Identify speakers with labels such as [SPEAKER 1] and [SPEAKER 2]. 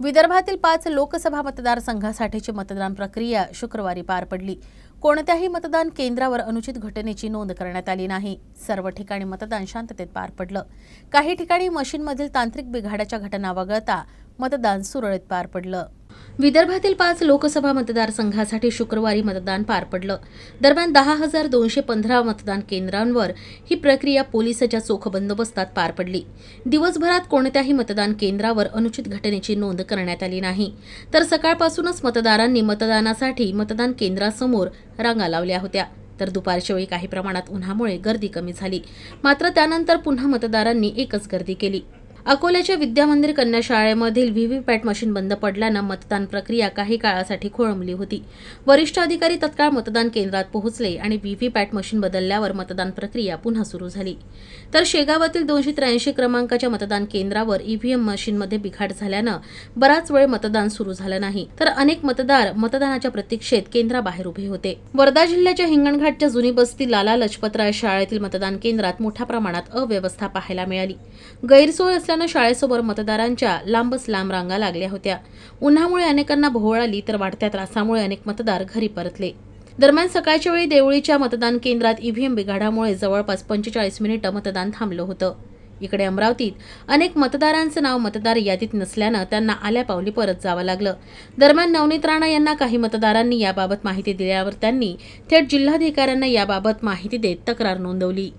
[SPEAKER 1] विदर्भातील पाच लोकसभा मतदारसंघासाठीची मतदान प्रक्रिया शुक्रवारी पार पडली. कोणत्याही मतदान केंद्रावर अनुचित घटनेची नोंद करण्यात आली नाही. सर्व ठिकाणी मतदान शांततेत पार पडलं. काही ठिकाणी मशीनमधील तांत्रिक बिघाडाच्या घटना वगळता मतदान सुरळीत पार पडलं. विदर्भातील पाच लोकसभा मतदारसंघासाठी शुक्रवारी मतदान पार पडलं. दरम्यान दहा हजार दोनशे पंधरा मतदान केंद्रांवर ही प्रक्रिया पोलिसाच्या चोख बंदोबस्तात पार पडली. दिवसभरात कोणत्याही मतदान केंद्रावर अनुचित घटनेची नोंद करण्यात आली नाही. तर सकाळपासूनच मतदारांनी मतदानासाठी मतदान केंद्रासमोर रांगा लावल्या होत्या. तर दुपारच्या वेळी काही प्रमाणात उन्हामुळे गर्दी कमी झाली. मात्र त्यानंतर पुन्हा मतदारांनी एकच गर्दी केली. अकोल्याच्या विद्यामंदिर कन्या शाळेमधील व्हीव्हीपॅट मशीन बंद पडल्यानं मतदान प्रक्रिया काही काळासाठी खोळंबली होती. वरिष्ठ अधिकारी तत्काळ मतदान केंद्रात पोहोचले आणि व्हीव्हीपॅट मशीन बदलल्यावर मतदान प्रक्रिया पुन्हा सुरू झाली. तर शेगावातील दोनशे त्र्याऐंशी क्रमांकाच्या मतदान केंद्रावर ईव्हीएम मशीनमध्ये बिघाड झाल्यानं बराच वेळ मतदान सुरू झालं नाही. तर अनेक मतदार मतदानाच्या प्रतीक्षेत केंद्राबाहेर उभे होते. वर्धा जिल्ह्याच्या हिंगणघाटच्या जुनी बस्ती लाला लजपतराय शाळेतील मतदान केंद्रात मोठ्या प्रमाणात अव्यवस्था पाहायला मिळाली. गैरसोय असल्यानं शाळेसमोर मतदारांच्या लांबच लांब रांगा लागल्या होत्या. उन्हामुळे अनेकांना भोवळ आली तर वाढत्या त्रासामुळे अनेक मतदार घरी परतले. दरम्यान सकाळच्या वेळी देवळीच्या मतदान केंद्रात ईव्हीएम बिघाडामुळे जवळपास पंचेचाळीस मिनिटं मतदान थांबलं होतं. इकडे अमरावतीत अनेक मतदारांचं नाव मतदार यादीत नसल्यानं त्यांना आल्या पावली परत जावं लागलं. दरम्यान नवनीत राणा यांना काही मतदारांनी याबाबत माहिती दिल्यावर त्यांनी थेट जिल्हाधिकाऱ्यांना याबाबत माहिती देत तक्रार नोंदवली.